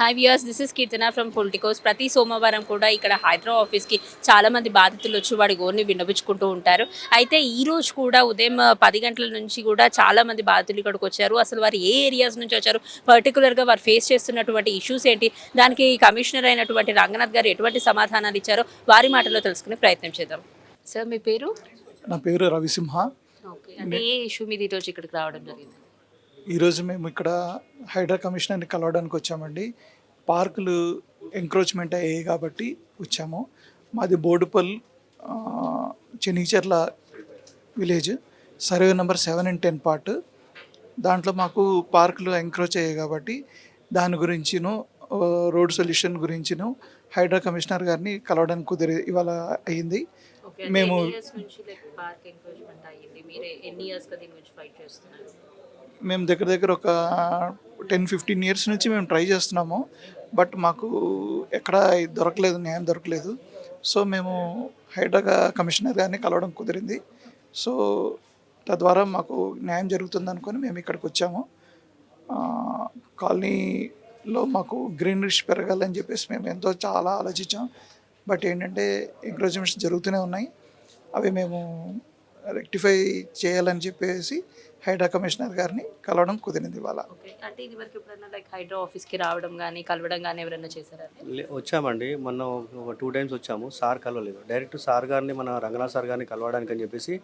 Hi viewers this is Keerthana from Politicos ప్రతి సోమవారం కూడా ఇక్కడ హైడ్రా ఆఫీస్కి చాలా మంది బాధితులు వచ్చి వాడి గోరిని విన్నపించుకుంటూ ఉంటారు అయితే ఈ రోజు కూడా ఉదయం పది గంటల నుంచి కూడా చాలా మంది బాధితులు ఇక్కడికి వచ్చారు అసలు వారు ఏ ఏరియాస్ నుంచి వచ్చారు పర్టికులర్గా వారు ఫేస్ చేస్తున్నటువంటి ఇష్యూస్ ఏంటి? దానికి కమిషనర్ అయినటువంటి రంగనాథ్ గారు ఎటువంటి సమాధానాలు ఇచ్చారో వారి మాటలో తెలుసుకునే ప్రయత్నం చేద్దాం. సార్ మీ పేరు? నా పేరు రవిసింహ. ఓకే అంటే ఏ ఇష్యూ మీద ఈరోజు ఇక్కడికి రావడం జరిగింది? ఈరోజు మేము ఇక్కడ హైడ్రా కమిషనర్ని కలవడానికి వచ్చామండి. పార్కులు ఎంక్రోచ్మెంట్ అయ్యాయి కాబట్టి వచ్చాము. మాది బోడుపల్ ఆ, Chenicherla village survey number seven and ten part దాంట్లో మాకు పార్కులు ఎంక్రోచ్ అయ్యాయి కాబట్టి దాని గురించిను రోడ్ సొల్యూషన్ గురించిను హైడ్రా కమిషనర్ గారిని కలవడానికి కుదిరి ఇవాళ అయ్యింది. ఓకే మేము- మేము దగ్గర దగ్గర ఒక టెన్ ఫిఫ్టీన్ ఇయర్స్ నుంచి మేము ట్రై చేస్తున్నాము. బట్ మాకు ఎక్కడ దొరకలేదు న్యాయం దొరకలేదు. సో మేము హైడ్రా కమిషనర్ గారిని కలవడం కుదిరింది. సో తద్వారా మాకు న్యాయం జరుగుతుంది అనుకొని మేము ఇక్కడికి వచ్చాము. కాలనీలో మాకు గ్రీనరీష్ పెరగాలని చెప్పేసి మేము ఎంతో చాలా ఆలోచించాం. బట్ ఏంటంటే ఎంకరేజ్మెంట్స్ జరుగుతూనే ఉన్నాయి. అవి మేము రెక్టిఫై చేయాలని చెప్పేసి హైడ్రా కమిషనర్ గారిని కలవడం కుదిరింది ఇవాళ. ఓకే అంటే ఇది వరకు ఎప్పుడైనా లైక్ హైడ్రా ఆఫీస్కి రావడం కానీ కలవడం కానీ ఎవరైనా చేశారా? లే- వచ్చామండి. మొన్న ఒక టూ టైమ్స్ వచ్చాము. సార్ కలవలేదు. డైరెక్ట్ సార్ గారిని మన రంగనాథ్ సార్ గారిని కలవడానికి అని చెప్పేసి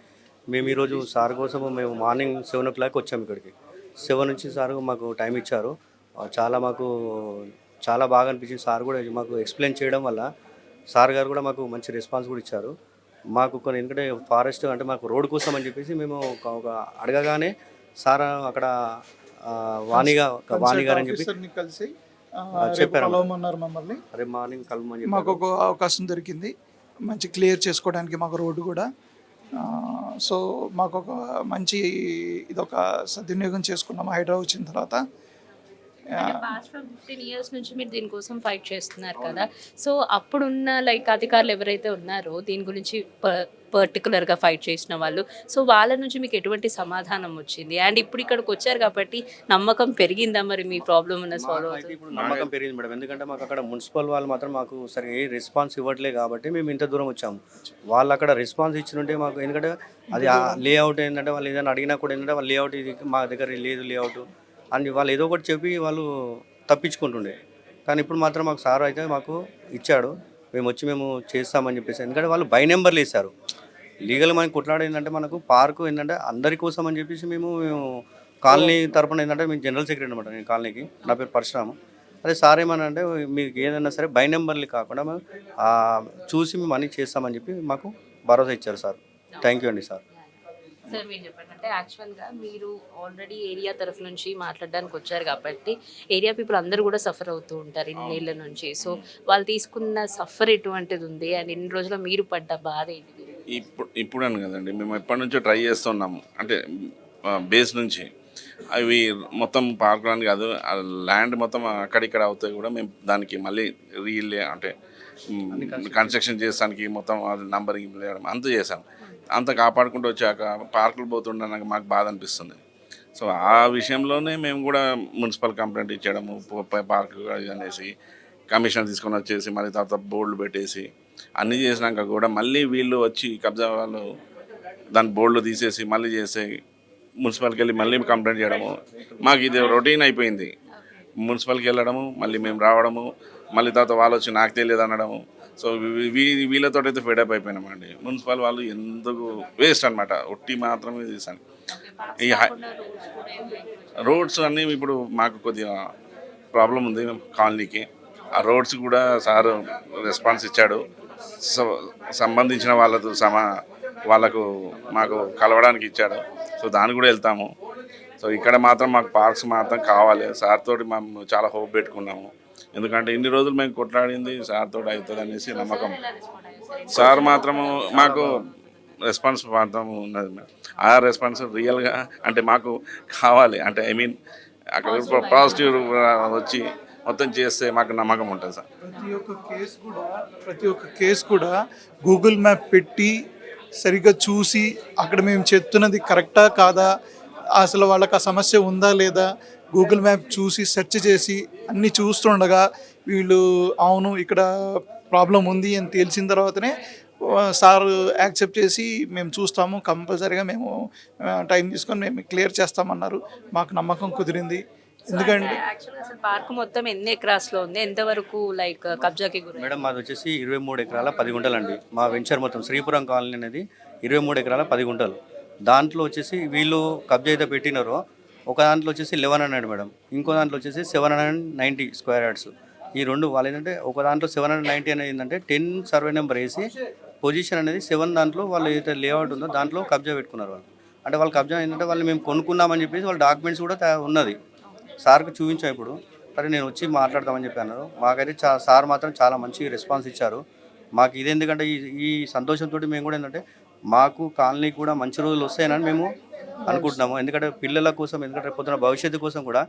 మేము ఈరోజు సార్ కోసం మేము మార్నింగ్ సెవెన్ ఓ క్లాక్ వచ్చాము ఇక్కడికి. సెవెన్ నుంచి సార్ మాకు టైం ఇచ్చారు. చాలా మాకు చాలా బాగా అనిపించింది. సార్ కూడా మాకు ఎక్స్ప్లెయిన్ చేయడం వల్ల సార్ గారు కూడా మాకు మంచి రెస్పాన్స్ కూడా ఇచ్చారు. మాకు కొన్ని ఎందుకంటే ఫారెస్ట్ అంటే మాకు రోడ్ కోసం అని చెప్పేసి మేము ఒక అడగగానే సార్ అక్కడ వాణిగా వాణి గారు అని చెప్పి కలిసి చెప్పారు. కలవమన్నారు మమ్మల్ని. రేపు మార్నింగ్ కలవమని మాకు చెప్పారు ఒక అవకాశం దొరికింది. మంచి క్లియర్ చేసుకోవడానికి మాకు రోడ్డు కూడా. సో మాకు ఒక మంచి ఇదొక సద్వినియోగం చేసుకున్నాము. హైదరాబాద్ వచ్చిన తర్వాత ఫిఫ్టీన్ ఇయర్స్ నుంచి మీరు దీనికోసం ఫైట్ చేస్తున్నారు కదా. సో అప్పుడున్న లైక్ అధికారులు ఎవరైతే ఉన్నారో దీని గురించి పర్టికులర్గా ఫైట్ చేసిన వాళ్ళు సో వాళ్ళ నుంచి మీకు ఎటువంటి సమాధానం వచ్చింది? అండ్ ఇప్పుడు ఇక్కడికి వచ్చారు కాబట్టి నమ్మకం పెరిగిందా మరి మీ ప్రాబ్లం ఉన్న సాల్వ్ అయితే ఇప్పుడు నమ్మకం పెరిగింది మేడం. ఎందుకంటే మాకు అక్కడ మున్సిపల్ వాళ్ళు మాత్రం మాకు సరే ఏ రెస్పాన్స్ ఇవ్వట్లే కాబట్టి మేము ఇంత దూరం వచ్చాము. వాళ్ళు అక్కడ రెస్పాన్స్ ఇచ్చినుంటే మాకు ఎందుకంటే అది లేఅవుట్ ఏంటంటే వాళ్ళు ఏదైనా అడిగినా కూడా ఏంటంటే వాళ్ళు లేఅవుట్ ఇది మా దగ్గర లేదు లేఅవుట్ అని వాళ్ళు ఏదో ఒకటి చెప్పి వాళ్ళు తప్పించుకుంటుండే. కానీ ఇప్పుడు మాత్రం మాకు సార్ అయితే మాకు ఇచ్చాడు. మేము వచ్చి మేము చేస్తామని చెప్పేసి. ఎందుకంటే వాళ్ళు బై నెంబర్లు ఇస్తారు లీగల్ మనకి కొట్లాడ ఏంటంటే మనకు పార్కు ఏంటంటే అందరి కోసం అని చెప్పేసి మేము మేము కాలనీ తరపున ఏంటంటే మేము జనరల్ సెక్రటరీ అనమాట నేను కాలనీకి. నా పేరు పరశురాము. అదే సార్ ఏమన్నా అంటే మీకు ఏదైనా సరే బై నెంబర్లు కాకుండా మేము చూసి మేము అన్నీ చేస్తామని చెప్పి మాకు భరోసా ఇచ్చారు సార్. థ్యాంక్ యూ అండి సార్. సార్ మీరు చెప్పండి. అంటే యాక్చువల్గా మీరు ఆల్రెడీ ఏరియా తరఫు నుంచి మాట్లాడడానికి వచ్చారు కాబట్టి ఏరియా పీపుల్ అందరూ కూడా సఫర్ అవుతూ ఉంటారు ఇన్నేళ్ళ నుంచి. సో వాళ్ళు తీసుకున్న సఫర్ ఎటువంటిది ఉంది? అండ్ ఇన్ని రోజులు మీరు పడ్డ బాధ ఏంటి? ఇప్పుడు ఇప్పుడు అని కదండి మేము ఎప్పటి నుంచో ట్రై చేస్తున్నాము. అంటే బేస్ నుంచి. అవి మొత్తం పార్కులని కాదు ల్యాండ్ మొత్తం అక్కడిక్కడ అవుతాయి కూడా మేము దానికి మళ్ళీ రీలే అంటే కన్స్ట్రక్షన్ చేసానికి మొత్తం నంబరింగ్ అంత చేసాం అంత కాపాడుకుంటూ వచ్చాక పార్కులు పోతుండే నాకు మాకు బాధ అనిపిస్తుంది. సో ఆ విషయంలోనే మేము కూడా మున్సిపల్ కంప్లైంట్ ఇచ్చేయడము పార్క్ అనేసి కమిషన్ తీసుకొని వచ్చేసి మళ్ళీ తర్వాత బోర్డులు పెట్టేసి అన్నీ చేసినాక కూడా మళ్ళీ వీళ్ళు వచ్చి కబ్జా వాళ్ళు దాని బోర్డులు తీసేసి మళ్ళీ చేసే మున్సిపల్కి వెళ్ళి మళ్ళీ కంప్లైంట్ చేయడము మాకు ఇది రొటీన్ అయిపోయింది. మున్సిపల్కి వెళ్ళడము మళ్ళీ మేము రావడము మళ్ళీ తర్వాత వాళ్ళు వచ్చి నాకు తెలియదు అనడము సో వీ- వీళ్ళతో అయితే ఫెడప్ అయిపోయినామండి. మున్సిపల్ వాళ్ళు ఎందుకు వేస్ట్ అనమాట ఒట్టి మాత్రమే చేశాను ఈ హై రోడ్స్ అన్నీ ఇప్పుడు మాకు కొద్దిగా ప్రాబ్లం ఉంది కాలనీకి. ఆ రోడ్స్ కూడా సార్ రెస్పాన్స్ ఇచ్చాడు. సో సంబంధించిన వాళ్ళతో సమా వాళ్ళకు మాకు కలవడానికి ఇచ్చాడు. సో దానికి కూడా వెళ్తాము. సో ఇక్కడ మాత్రం మాకు పార్క్స్ మాత్రం కావాలి. సార్ తోటి మేము చాలా హోప్ పెట్టుకున్నాము. ఎందుకంటే ఇన్ని రోజులు మేము కొట్లాడింది సార్ తోటి అవుతుంది అనేసి నమ్మకం. సార్ మాత్రము మాకు రెస్పాన్స్ మాత్రం ఉన్నది మేడం. ఆ రెస్పాన్స్ రియల్గా అంటే మాకు కావాలి. అంటే ఐ మీన్ అక్కడ పాజిటివ్ వచ్చి మొత్తం చేస్తే మాకు నమ్మకం ఉంటుంది సార్. ప్రతి ఒక్క కేసు కూడా ప్రతి ఒక్క కేసు కూడా గూగుల్ మ్యాప్ పెట్టి సరిగ్గా చూసి అక్కడ మేము చెప్తున్నది కరెక్టా కాదా? అసలు వాళ్ళకి ఆ సమస్య ఉందా లేదా? గూగుల్ మ్యాప్ చూసి సెర్చ్ చేసి అన్నీ చూస్తుండగా వీళ్ళు అవును ఇక్కడ ప్రాబ్లం ఉంది అని తెలిసిన తర్వాతనే సార్ యాక్సెప్ట్ చేసి మేము చూస్తాము కంపల్సరీగా మేము టైం తీసుకొని మేము క్లియర్ చేస్తామన్నారు. మాకు నమ్మకం కుదిరింది. ఎందుకంటే పార్క్ మొత్తం ఎన్ని ఎకరాస్లో ఉంది? ఎంతవరకు లైక్ కబ్జాకి గురి మేడం మాది వచ్చేసి ఇరవై మూడు ఎకరాల పది గుంటలు అండి మా వెంచర్ మొత్తం శ్రీపురం కాలనీ అనేది ఇరవై మూడు ఎకరాల పది గుంటలు. దాంట్లో వచ్చేసి వీళ్ళు కబ్జా అయితే పెట్టినారో ఒక దాంట్లో వచ్చేసి లెవెన్ హండ్రెడ్ మేడం. ఇంకో దాంట్లో వచ్చేసి seven hundred ninety square yards ఈ రెండు వాళ్ళు ఏంటంటే ఒక దాంట్లో సెవెన్ హండ్రెడ్ నైంటీ అనేది ఏంటంటే టెన్ సర్వే నెంబర్ వేసి పొజిషన్ అనేది సెవెన్ దాంట్లో వాళ్ళు ఏదైతే లేఅవుట్ ఉందో దాంట్లో కబ్జా పెట్టుకున్నారు వాళ్ళు. అంటే వాళ్ళు కబ్జా ఏంటంటే వాళ్ళు మేము కొనుక్కున్నామని చెప్పేసి వాళ్ళ డాక్యుమెంట్స్ కూడా ఉన్నది. సార్కి చూపించాం ఇప్పుడు. సరే నేను వచ్చి మాట్లాడతామని చెప్పి అన్నారు. మాకైతే చా సార్ మాత్రం చాలా మంచి రెస్పాన్స్ ఇచ్చారు. మాకు ఇది ఎందుకంటే ఈ ఈ సంతోషంతో మేము కూడా ఏంటంటే మాకు కాలనీ కూడా మంచి రోజులు వస్తాయని మేము అనుకుంటున్నాము. ఎందుకంటే పిల్లల కోసం ఎందుకంటే రేపు పొద్దున భవిష్యత్తు కోసం కూడా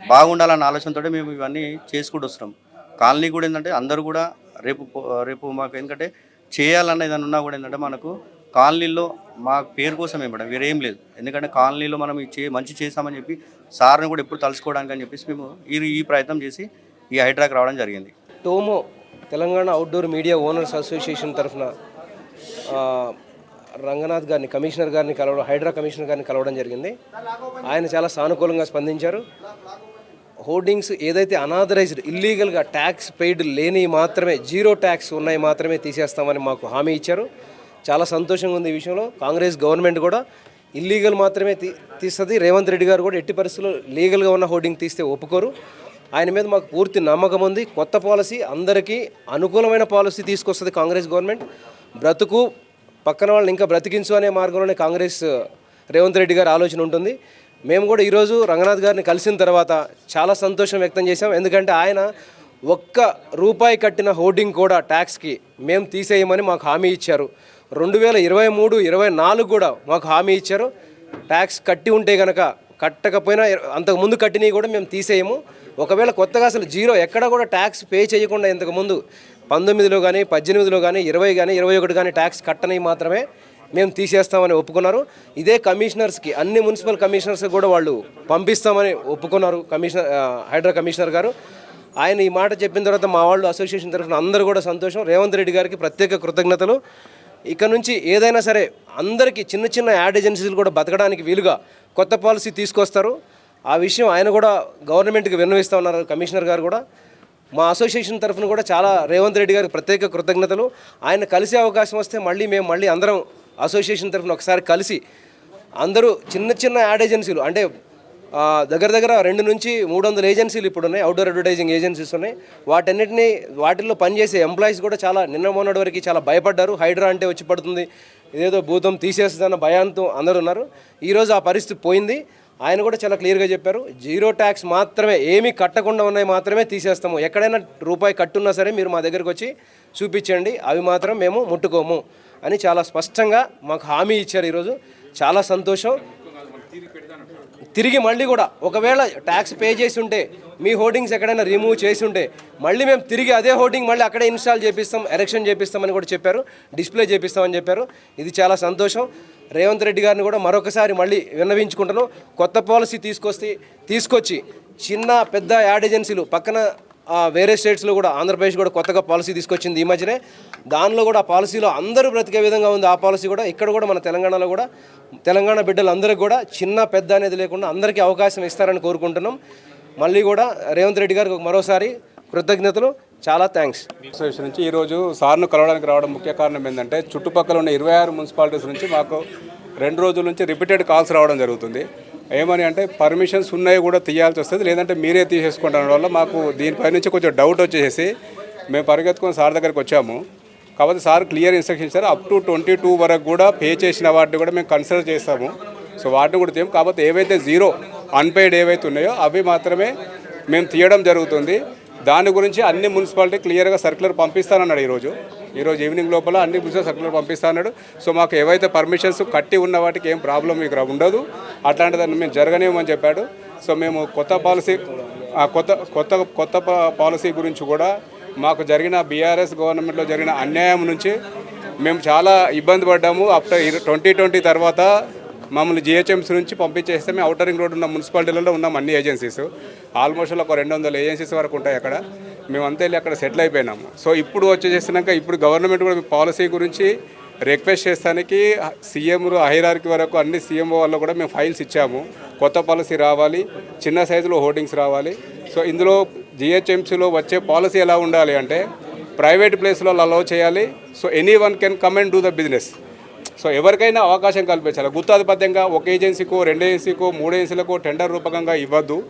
బాగుండాలన్న ఆలోచనతో మేము ఇవన్నీ చేసుకుంటూ వస్తున్నాం. కాలనీ కూడా ఏంటంటే అందరూ కూడా రేపు రేపు మాకు ఎందుకంటే చేయాలన్న ఏదైనా ఉన్నా కూడా ఏంటంటే మనకు కాలనీలో మా పేరు కోసమే మేడం వేరేం లేదు. ఎందుకంటే కాలనీలో మనం చే మంచి చేసామని చెప్పి సార్ని కూడా ఎప్పుడు తలుచుకోవడానికి అని చెప్పేసి మేము ఈ ఈ ప్రయత్నం చేసి ఈ హైడ్రాక్ రావడం జరిగింది. టోమో Telangana outdoor media owners association తరఫున రంగనాథ్ గారిని కమిషనర్ గారిని కలవడం హైడ్రా కమిషనర్ గారిని కలవడం జరిగింది. ఆయన చాలా సానుకూలంగా స్పందించారు. హోర్డింగ్స్ ఏదైతే అనాథరైజ్డ్ ఇల్లీగల్గా ట్యాక్స్ పెయిడ్ లేని మాత్రమే జీరో ట్యాక్స్ ఉన్నాయి మాత్రమే తీసేస్తామని మాకు హామీ ఇచ్చారు. చాలా సంతోషంగా ఉంది ఈ విషయంలో. కాంగ్రెస్ గవర్నమెంట్ కూడా ఇల్లీగల్ మాత్రమే తీ తీస్తుంది. రేవంత్ రెడ్డి గారు కూడా ఎట్టి పరిస్థితుల్లో లీగల్గా ఉన్న హోర్డింగ్ తీస్తే ఒప్పుకోరు. ఆయన మీద మాకు పూర్తి నమ్మకం ఉంది. కొత్త పాలసీ అందరికీ అనుకూలమైన పాలసీ తీసుకొస్తుంది కాంగ్రెస్ గవర్నమెంట్. బ్రతుకు పక్కన వాళ్ళని ఇంకా బ్రతికించు అనే మార్గంలోనే కాంగ్రెస్ రేవంత్ రెడ్డి గారి ఆలోచన ఉంటుంది. మేము కూడా ఈరోజు రంగనాథ్ గారిని కలిసిన తర్వాత చాలా సంతోషం వ్యక్తం చేశాం. ఎందుకంటే ఆయన ఒక్క రూపాయి కట్టిన హోర్డింగ్ కూడా ట్యాక్స్కి మేము తీసేయమని మాకు హామీ ఇచ్చారు. రెండు వేల ఇరవై మూడు ఇరవై నాలుగు కూడా మాకు హామీ ఇచ్చారు. ట్యాక్స్ కట్టి ఉంటే కనుక కట్టకపోయినా అంతకు ముందు కట్టినవి కూడా మేము తీసేయము. ఒకవేళ కొత్తగా అసలు జీరో ఎక్కడ కూడా ట్యాక్స్ పే చేయకుండా ఇంతకు ముందు పంతొమ్మిదిలో కానీ పద్దెనిమిదిలో కానీ ఇరవై కానీ ఇరవై ఒకటి కానీ ట్యాక్స్ కట్టని మాత్రమే మేము తీసేస్తామని ఒప్పుకున్నారు. ఇదే కమిషనర్స్కి అన్ని మున్సిపల్ కమిషనర్స్ కూడా వాళ్ళు పంపిస్తామని ఒప్పుకున్నారు కమిషనర్ హైడ్రా కమిషనర్ గారు. ఆయన ఈ మాట చెప్పిన తర్వాత మా వాళ్ళు అసోసియేషన్ తరఫున అందరూ కూడా సంతోషం. రేవంత్ రెడ్డి గారికి ప్రత్యేక కృతజ్ఞతలు. ఇక నుంచి ఏదైనా సరే అందరికీ చిన్న చిన్న యాడ్ ఏజెన్సీలు కూడా బతకడానికి వీలుగా కొత్త పాలసీ తీసుకొస్తారు. ఆ విషయం ఆయన కూడా గవర్నమెంట్కి విన్నవిస్తూ ఉన్నారు కమిషనర్ గారు కూడా. మా అసోసియేషన్ తరఫున కూడా చాలా రేవంత్ రెడ్డి గారికి ప్రత్యేక కృతజ్ఞతలు. ఆయన కలిసే అవకాశం వస్తే మళ్ళీ మేము మళ్ళీ అందరం అసోసియేషన్ తరఫున ఒకసారి కలిసి అందరూ చిన్న చిన్న యాడ్ ఏజెన్సీలు అంటే దగ్గర దగ్గర రెండు నుంచి మూడు వందల ఏజెన్సీలు ఇప్పుడు ఉన్నాయి. అవుట్డోర్ అడ్వర్టైజింగ్ ఏజెన్సీస్ ఉన్నాయి. వాటన్నిటిని వాటిల్లో పనిచేసే ఎంప్లాయీస్ కూడా చాలా నిన్న మొన్నటి వరకు చాలా భయపడ్డారు. హైడ్రా అంటే వచ్చి పడుతుంది. ఇదేదో భూతం తీసేస్తుందన్న భయాంతో అందరూ ఉన్నారు. ఈరోజు ఆ పరిస్థితి పోయింది. ఆయన కూడా చాలా క్లియర్గా చెప్పారు. జీరో ట్యాక్స్ మాత్రమే ఏమీ కట్టకుండా ఉన్నాయి మాత్రమే తీసేస్తాము. ఎక్కడైనా రూపాయి కట్టున్నా సరే మీరు మా దగ్గరకు వచ్చి చూపించండి అవి మాత్రం మేము ముట్టుకోము అని చాలా స్పష్టంగా మాకు హామీ ఇచ్చారు ఈరోజు. చాలా సంతోషం. తిరిగి మళ్ళీ కూడా ఒకవేళ ట్యాక్స్ పే చేసి ఉంటే మీ హోర్డింగ్స్ ఎక్కడైనా రిమూవ్ చేసి ఉంటే మళ్ళీ మేము తిరిగి అదే హోర్డింగ్ మళ్ళీ అక్కడే ఇన్స్టాల్ చేపిస్తాం ఎరెక్షన్ చేపిస్తామని కూడా చెప్పారు డిస్ప్లే చేపిస్తామని చెప్పారు. ఇది చాలా సంతోషం. రేవంత్ రెడ్డి గారిని కూడా మరొకసారి మళ్ళీ విన్నవించుకుంటాను కొత్త పాలసీ తీసుకొస్తే తీసుకొచ్చి చిన్న పెద్ద యాడ్ ఏజెన్సీలు పక్కన వేరే స్టేట్స్లో కూడా ఆంధ్రప్రదేశ్ కూడా కొత్తగా పాలసీ తీసుకొచ్చింది ఈ మధ్యనే. దానిలో కూడా ఆ పాలసీలో అందరూ బ్రతికే విధంగా ఉంది ఆ పాలసీ కూడా. ఇక్కడ కూడా మన తెలంగాణలో కూడా తెలంగాణ బిడ్డలందరికీ కూడా చిన్న పెద్ద అనేది లేకుండా అందరికీ అవకాశం ఇస్తారని కోరుకుంటున్నాం. మళ్ళీ కూడా రేవంత్ రెడ్డి గారికి మరోసారి కృతజ్ఞతలు. చాలా థ్యాంక్స్ అసోసియేషన్ నుంచి ఈరోజు సార్ను కలవడానికి రావడం ముఖ్య కారణం ఏంటంటే చుట్టుపక్కల ఉన్న ఇరవై ఆరు మున్సిపాలిటీస్ నుంచి మాకు రెండు రోజుల నుంచి రిపీటెడ్ కాల్స్ రావడం జరుగుతుంది. ఏమని అంటే పర్మిషన్స్ ఉన్నాయి కూడా తీయాల్సి వస్తుంది. లేదంటే మీరే తీసేసుకుంటాం వల్ల మాకు దీనిపై నుంచి కొంచెం డౌట్ వచ్చేసి మేము పరిగెత్తుకొని సార్ దగ్గరికి వచ్చాము. కాకపోతే సార్ క్లియర్ ఇన్స్ట్రక్షన్ ఇచ్చారు. అప్ టు ట్వంటీ టూ వరకు కూడా పే చేసిన వాటిని కూడా మేము కన్సిడర్ చేస్తాము. సో వాటిని కూడా తీయం. కాకపోతే ఏవైతే జీరో అన్పెయిడ్ ఏవైతే ఉన్నాయో అవి మాత్రమే మేము తీయడం జరుగుతుంది. దాని గురించి అన్ని మున్సిపాలిటీ క్లియర్గా సర్క్యులర్ పంపిస్తానన్నాడు ఈరోజు. ఈరోజు ఈవినింగ్ లోపల అన్ని మున్సిపల్ సర్క్యులర్ పంపిస్తాడు సో మాకు ఏవైతే పర్మిషన్స్ కట్టి ఉన్న వాటికి ఏం ప్రాబ్లం ఇక్కడ ఉండదు. అట్లాంటిదాన్ని మేము జరగనేమని చెప్పాడు. సో మేము కొత్త పాలసీ ఆ కొత్త కొత్త కొత్త పాలసీ గురించి కూడా మాకు జరిగిన బీఆర్ఎస్ గవర్నమెంట్లో జరిగిన అన్యాయం నుంచి మేము చాలా ఇబ్బంది పడ్డాము. ఆఫ్టర్ ట్వంటీ ట్వంటీ తర్వాత మమ్మల్ని జిహెచ్ఎంసీ నుంచి పంపించేస్తే మేము అవుటర్ రింగ్ రోడ్ ఉన్న మున్సిపాలిటీలలో ఉన్నాం అన్ని ఏజెన్సీస్. ఆల్మోస్ట్ ఒక రెండు వందల ఏజెన్సీస్ వరకు ఉంటాయి అక్కడ. మేమంతా వెళ్ళి అక్కడ సెటిల్ అయిపోయినాము సో ఇప్పుడు వచ్చేసినాక ఇప్పుడు గవర్నమెంట్ కూడా పాలసీ గురించి రిక్వెస్ట్ చేస్తానికి సీఎంలు హైరార్కి వరకు అన్ని సీఎంఓ వాళ్ళు కూడా మేము ఫైల్స్ ఇచ్చాము. కొత్త పాలసీ రావాలి చిన్న సైజులో హోర్డింగ్స్ రావాలి. సో ఇందులో జిహెచ్ఎంసీలో వచ్చే పాలసీ ఎలా ఉండాలి అంటే ప్రైవేట్ ప్లేస్లో అలౌ చేయాలి. So anyone can come and do the business. So ఎవరికైనా అవకాశం కల్పించాలి. గుత్తాధిపత్యంగా ఒక ఏజెన్సీకో రెండు ఏజెన్సీకో మూడు ఏజెన్సీలకో టెండర్ రూపకంగా ఇవ్వద్దు.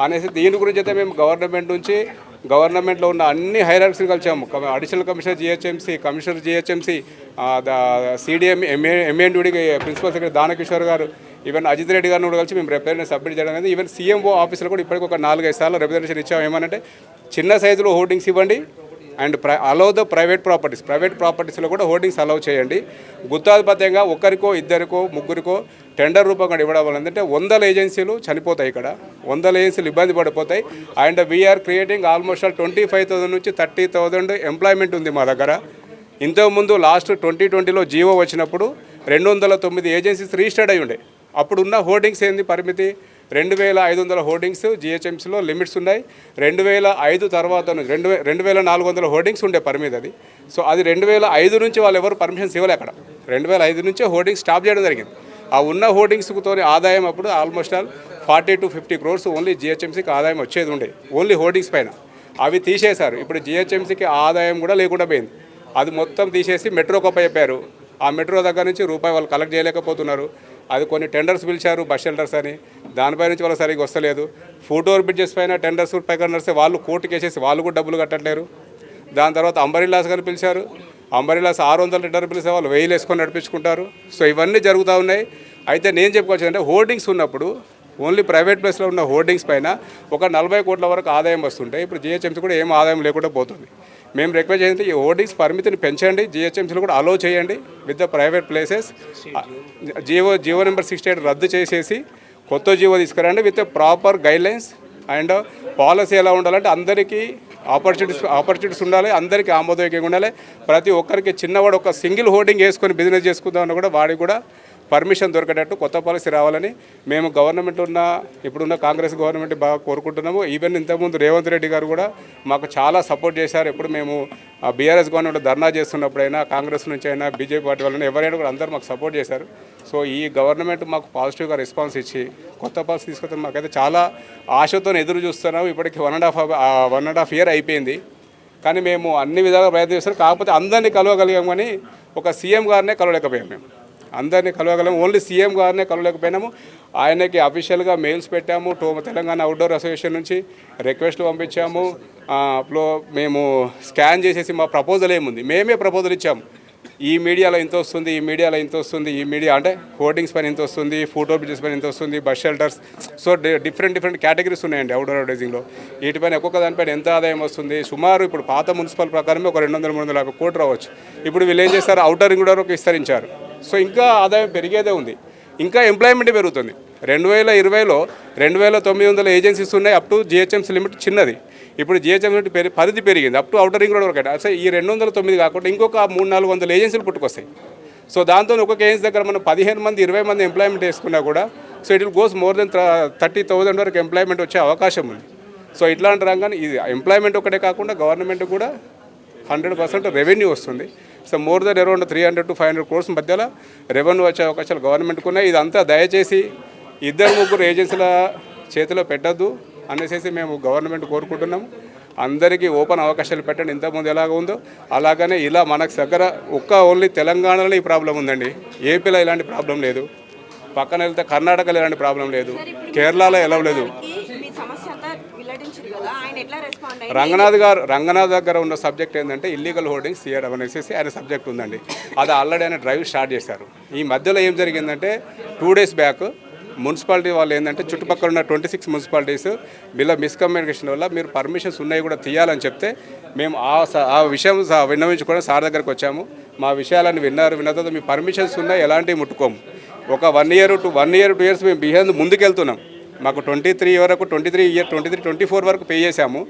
అనేసి దీని గురించి అయితే మేము గవర్నమెంట్ నుంచి గవర్నమెంట్లో ఉన్న అన్ని హైరాక్స్ని కలిసాము. Comma- additional commissioner GHMC commissioner GHMC CDM MA MAND principal secretary Danakishore గారు ఈవెన్ అజిత్ రెడ్డి గారిని కూడా కలిసి మేము రిప్రజెంటేషన్ సబ్మిట్ చేయడం అనేది ఈవెన్ సీఎంఓ ఆఫీసులో కూడా ఇప్పటికి ఒక నాలుగైదు సార్లు రిప్రజెంటేషన్ ఇచ్చాము. ఏమనంటే చిన్న సైజులో హోర్డింగ్స్ ఇవ్వండి అండ్ ప్రై allow the private properties private ప్రాపర్టీస్లో కూడా హోర్డింగ్స్ అలౌ చేయండి. గుత్తాధిపత్యంగా ఒకరికో ఇద్దరికో ముగ్గురికో టెండర్ రూపంగా ఇవ్వడం వల్ల ఏంటంటే వందల ఏజెన్సీలు చనిపోతాయి ఇక్కడ. వందల ఏజెన్సీలు ఇబ్బంది పడిపోతాయి. And we're creating almost all twenty five thousand నుంచి థర్టీ థౌసండ్ ఎంప్లాయ్మెంట్ ఉంది మా దగ్గర. ఇంతకుముందు లాస్ట్ ట్వంటీ ట్వంటీలో జీవో వచ్చినప్పుడు రెండు వందల తొమ్మిది ఏజెన్సీస్ రిజిస్టర్డ్ అయి ఉండే అప్పుడు ఉన్న హోర్డింగ్స్ ఏంది పరిమితి? రెండు వేల ఐదు వందల హోర్డింగ్స్ జిహెచ్ఎంసీలో లిమిట్స్ ఉన్నాయి. రెండు వేల ఐదు తర్వాత రెండు రెండు వేల నాలుగు వందల హోర్డింగ్స్ ఉండే పరిమితి అది. సో అది రెండు వేల ఐదు నుంచి వాళ్ళు ఎవరు పర్మిషన్స్ ఇవ్వలే అక్కడ. రెండు వేల ఐదు నుంచే హోర్డింగ్స్ స్టాప్ చేయడం జరిగింది. ఆ ఉన్న హోర్డింగ్స్తో ఆదాయం అప్పుడు almost all forty to fifty crores only జిహెచ్ఎంసీకి ఆదాయం వచ్చేది ఉండే. ఓన్లీ హోర్డింగ్స్ పైన. అవి తీసేశారు. ఇప్పుడు జిహెచ్ఎంసీకి ఆదాయం కూడా లేకుండా పోయింది. అది మొత్తం తీసేసి మెట్రోకి చెప్పారు. ఆ మెట్రో దగ్గర నుంచి రూపాయి వాళ్ళు కలెక్ట్ చేయలేకపోతున్నారు. అది కొన్ని టెండర్స్ పిలిచారు బస్ షెల్టర్స్ అని. దానిపై నుంచి వాళ్ళు సరిగ్గా వస్తలేదు. ఫుట్ ఓవర్ బ్రిడ్జెస్ పైన టెండర్స్ పైన నడిస్తే వాళ్ళు కోర్టుకు వేసేసి వాళ్ళు కూడా డబ్బులు కట్టట్లేరు. దాని తర్వాత అంబరిలాస్ కానీ పిలిచారు. అంబరిలాస్ ఆరు వందల టెండర్ పిలిస్తే వాళ్ళు వెయ్యి వేసుకొని నడిపించుకుంటారు. సో ఇవన్నీ జరుగుతూ ఉన్నాయి. అయితే నేను చెప్పుకోవచ్చు అంటే హోర్డింగ్స్ ఉన్నప్పుడు ఓన్లీ ప్రైవేట్ ప్లేస్లో ఉన్న హోర్డింగ్స్ పైన ఒక నలభై కోట్ల వరకు ఆదాయం వస్తుంటాయి ఇప్పుడు జిహెచ్ఎంసీ కూడా ఏం ఆదాయం లేకుండా పోతుంది. మేము రిక్వెస్ట్ చేయండి ఈ హోర్డింగ్స్ పరిమితిని పెంచండి జిహెచ్ఎంసీలు కూడా అలో చేయండి with the private places GO GO number sixty eight రద్దు చేసేసి కొత్త జియో తీసుకురండి with proper guidelines and policy ఎలా ఉండాలంటే అందరికీ ఆపర్చునిటీస్ ఆపర్చునిటీస్ ఉండాలి అందరికీ ఆమోదయోగ్యంగా ఉండాలి. ప్రతి ఒక్కరికి చిన్నవాడు ఒక సింగిల్ హోర్డింగ్ వేసుకొని బిజినెస్ చేసుకుందామని కూడా వాడికి కూడా పర్మిషన్ దొరికేటట్టు కొత్త పాలసీ రావాలని మేము గవర్నమెంట్ ఉన్న ఇప్పుడున్న కాంగ్రెస్ గవర్నమెంట్ బాగా కోరుకుంటున్నాము. ఈవెన్ ఇంతకుముందు రేవంత్ రెడ్డి గారు కూడా మాకు చాలా సపోర్ట్ చేశారు. ఎప్పుడు మేము బీఆర్ఎస్ గవర్నమెంట్ ధర్నా చేస్తున్నప్పుడైనా కాంగ్రెస్ నుంచి అయినా బీజేపీ పార్టీ వాళ్ళని ఎవరైనా కూడా అందరూ మాకు సపోర్ట్ చేశారు. సో ఈ గవర్నమెంట్ మాకు పాజిటివ్గా రెస్పాన్స్ ఇచ్చి కొత్త పాలసీ తీసుకొస్తే మాకైతే చాలా ఆశతో ఎదురు చూస్తున్నాము. ఇప్పటికి one and half one and half year అయిపోయింది. కానీ మేము అన్ని విధాలుగా ప్రయత్నం చేస్తాం కాకపోతే అందరినీ కలవగలిగాం కానీ ఒక సీఎం గారినే కలవలేకపోయాం మేము. అందరినీ కలవగలం. ఓన్లీ సీఎం గారినే కలవలేకపోయినాము. ఆయనకి అఫీషియల్గా మెయిల్స్ పెట్టాము. టో తెలంగాణ అవుట్డోర్ అసోసియేషన్ నుంచి రిక్వెస్ట్ పంపించాము. ఆ, మేము స్కాన్ చేసేసి మా ప్రపోజల్ ఏముంది? మేమే ప్రపోజల్ ఇచ్చాము. ఈ మీడియాలో ఇంత వస్తుంది ఈ మీడియాలో ఇంత వస్తుంది ఈ మీడియా అంటే హోర్డింగ్స్ పైన ఇంత వస్తుంది ఫోటో బిజినెస్ పైన ఇంత వస్తుంది bus shelters so different different categories ఉన్నాయండి అవుట్డోర్ అడ్వర్టైజింగ్లో వీటిపైన ఒక్కొక్క దానిపైన ఎంత ఆదాయం వస్తుంది? సుమారు ఇప్పుడు పాత మున్సిపల్ ప్రకారమే ఒక రెండు వందల మూడు వందల యాభై కోట్లు రావచ్చు. ఇప్పుడు వీళ్ళు ఏం చేస్తారు? అవుటర్ కూడా ఒక విస్తరించారు. సో ఇంకా ఆదాయం పెరిగేదే ఉంది. ఇంకా ఎంప్లాయ్మెంట్ పెరుగుతుంది. రెండు వేల ఇరవైలో రెండు వేల తొమ్మిది వందల ఏజెన్సీస్ ఉన్నాయి అప్ టు జిహెచ్ఎంసీ లిమిట్ చిన్నది. ఇప్పుడు జిహెచ్ఎం లిమిట్ పెరి పరిధి పెరిగింది up to outer ring road వరకు అంటే అసలు ఈ రెండు వందల తొమ్మిది కాకుండా ఇంకొక మూడు నాలుగు వందల ఏజెన్సీలు పుట్టుకొస్తాయి. సో దాంతో ఒక్కొక్క ఏజెన్సీ దగ్గర మనం పదిహేను మంది ఇరవై మంది ఎంప్లాయ్మెంట్ వేసుకున్నా కూడా so it will goes more then thirty thousand వరకు ఎంప్లాయ్మెంట్ వచ్చే అవకాశం ఉంది. సో ఇట్లాంటి రంగాన్ని ఇది ఎంప్లాయ్మెంట్ ఒకటే కాకుండా గవర్నమెంట్ కూడా హండ్రెడ్ పర్సెంట్ రెవెన్యూ వస్తుంది. So more then around three hundred to five hundred crores మధ్యలో రెవెన్యూ వచ్చే అవకాశాలు గవర్నమెంట్కి ఉన్నాయి ఇదంతా దయచేసి ఇద్దరు ముగ్గురు ఏజెన్సీల చేతిలో పెట్టద్దు అనేసి మేము గవర్నమెంట్ కోరుకుంటున్నాము. అందరికీ ఓపెన్ అవకాశాలు పెట్టండి. ఇంతకుముందు ఎలాగ ఉందో అలాగనే ఇలా మనకు దగ్గర ఒక్క ఓన్లీ తెలంగాణలో ఈ ప్రాబ్లం ఉందండి. ఏపీలో ఇలాంటి ప్రాబ్లం లేదు. పక్కన వెళ్తే కర్ణాటకలో ఇలాంటి ప్రాబ్లం లేదు. కేరళలో ఎలా లేదు మీ సమస్య అంతా వెల్లడించారు కదా ఆయన ఎట్లా రెస్పాండ్ అయ్యి రంగనాథ్ గారు రంగనాథ్ దగ్గర ఉన్న సబ్జెక్ట్ ఏంటంటే ఇల్లీగల్ హోర్డింగ్స్ తీయడం అనేసి ఆయన సబ్జెక్ట్ ఉందండి. అది ఆల్రెడీ ఆయన డ్రైవ్ స్టార్ట్ చేశారు. ఈ మధ్యలో ఏం జరిగిందంటే టూ డేస్ బ్యాక్ మున్సిపాలిటీ వాళ్ళు ఏంటంటే చుట్టుపక్కల ఉన్న ట్వంటీ సిక్స్ మున్సిపాలిటీస్ వీళ్ళ మిస్కమ్యూనికేషన్ వల్ల మీరు పర్మిషన్స్ ఉన్నాయి కూడా తీయాలని చెప్తే మేము ఆ ఆ విషయం విన్నవించుకోవడం సార్ దగ్గరకు వచ్చాము. మా విషయాలను విన్నారు విన్న తర్వాత మీ పర్మిషన్స్ ఉన్నాయి ఎలాంటివి ముట్టుకోము. ఒక one year to one year two years మేము బిహేండ్ ముందుకెళ్తున్నాం. మాకు ట్వంటీ త్రీ వరకు twenty three year twenty three twenty four వరకు పే చేశాము.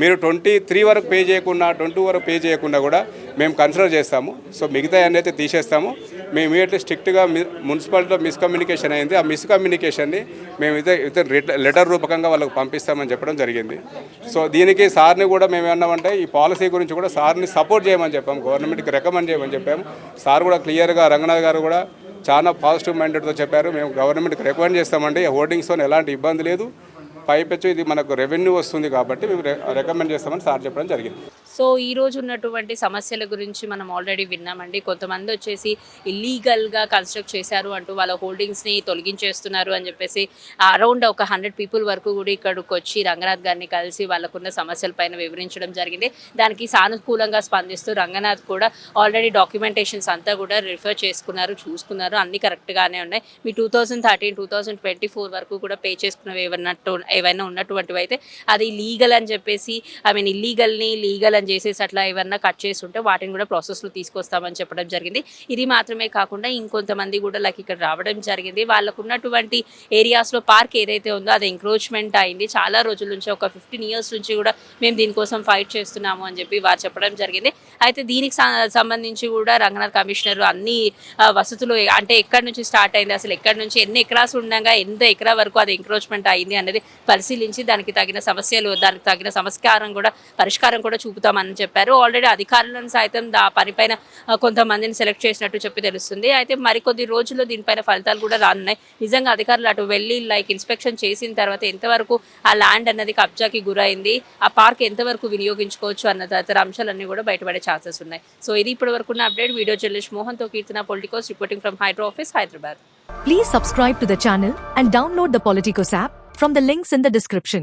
మీరు ట్వంటీ త్రీ వరకు పే చేయకుండా ట్వంటీ వరకు పే చేయకుండా కూడా మేము కన్సిడర్ చేస్తాము. సో మిగతా అన్నీ అయితే తీసేస్తాము. మేము ఇమీడియట్లీ స్ట్రిక్ట్గా మున్సిపాలిటీలో మిస్కమ్యూనికేషన్ అయింది. ఆ మిస్కమ్యూనికేషన్ని మేము ఇదే ఇదే లెటర్ రూపకంగా వాళ్ళకి పంపిస్తామని చెప్పడం జరిగింది. సో దీనికి సార్ని కూడా మేము ఏమన్నామంటే ఈ పాలసీ గురించి కూడా సార్ని సపోర్ట్ చేయమని చెప్పాము. గవర్నమెంట్కి రికమెండ్ చేయమని చెప్పాము. సార్ కూడా క్లియర్గా రంగనాథ్ గారు కూడా చాలా పాజిటివ్ మైండెడ్తో చెప్పారు. మేము గవర్నమెంట్కి రికమెండ్ చేస్తామండి. హోర్డింగ్స్తో ఎలాంటి ఇబ్బంది లేదు. పైపెచ్చు ఇది మనకు రెవెన్యూ వస్తుంది కాబట్టి మేము రికమెండ్ చేస్తామని సార్ చెప్పడం జరిగింది. సో ఈ రోజు ఉన్నటువంటి సమస్యల గురించి మనం ఆల్రెడీ విన్నామండి. కొంతమంది వచ్చేసి ఇల్లీగల్గా కన్స్ట్రక్ట్ చేశారు అంటూ వాళ్ళ హోల్డింగ్స్ని తొలగించేస్తున్నారు అని చెప్పేసి అరౌండ్ ఒక హండ్రెడ్ పీపుల్ వరకు కూడా ఇక్కడికి వచ్చి రంగనాథ్ గారిని కలిసి వాళ్ళకున్న సమస్యల పైన వివరించడం జరిగింది. దానికి సానుకూలంగా స్పందిస్తూ రంగనాథ్ కూడా ఆల్రెడీ డాక్యుమెంటేషన్స్ అంతా కూడా రిఫర్ చేసుకున్నారు చూసుకున్నారు. అన్ని కరెక్ట్గానే ఉన్నాయి. మీ two thousand thirteen two thousand twenty four వరకు కూడా పే చేసుకున్నవి ఏమన్నట్టు ఏవైనా ఉన్నటువంటివి అయితే అది లీగల్ అని చెప్పేసి ఐ మీన్ ఇల్లీగల్ని లీగల్ అని చేసేసి అట్లా ఏమన్నా కట్ చేసి ఉంటే వాటిని కూడా ప్రాసెస్లో తీసుకొస్తామని చెప్పడం జరిగింది. ఇది మాత్రమే కాకుండా ఇంకొంతమంది కూడా లైక్ ఇక్కడ రావడం జరిగింది. వాళ్ళకు ఉన్నటువంటి ఏరియాస్లో పార్క్ ఏదైతే ఉందో అది ఎంక్రోచ్మెంట్ అయింది. చాలా రోజుల నుంచి ఒక ఫిఫ్టీన్ ఇయర్స్ నుంచి కూడా మేము దీనికోసం ఫైట్ చేస్తున్నాము అని చెప్పి వారు చెప్పడం జరిగింది. అయితే దీనికి సంబంధించి కూడా రంగనాథ్ కమిషనర్ అన్ని వసతులు అంటే ఎక్కడి నుంచి స్టార్ట్ అయింది అసలు ఎక్కడి నుంచి ఎన్ని ఎకరాస్ ఉండగా ఎంత ఎకరా వరకు అది ఎంక్రోచ్మెంట్ అయింది అనేది పరిశీలించి దానికి తగిన సమస్యలు దానికి తగిన సంస్కారం కూడా పరిష్కారం కూడా చూపుతాం చూపుతామని చెప్పారు. ఆల్రెడీ అధికారులను సైతం దా పనిపైన కొంతమందిని సెలెక్ట్ చేసినట్టు చెప్పి తెలుస్తుంది. అయితే మరికొద్ది రోజుల్లో దీనిపైన ఫలితాలు కూడా రానున్నాయి. నిజంగా అధికారులు అటు వెళ్ళి లైక్ ఇన్స్పెక్షన్ చేసిన తర్వాత ఎంతవరకు ఆ ల్యాండ్ అన్నది కబ్జాకి గురైంది ఆ పార్క్ ఎంతవరకు వినియోగించుకోవచ్చు అన్న తదితర అంశాలన్నీ కూడా బయటపడే ఛాన్సెస్ ఉన్నాయి. సో ఇది ఇప్పటి వరకు update video journalist మోహన్తో Keerthana Politicos reporting from Hydraa office Hyderabad Please subscribe to the channel and download the Politicos app from the links in the description.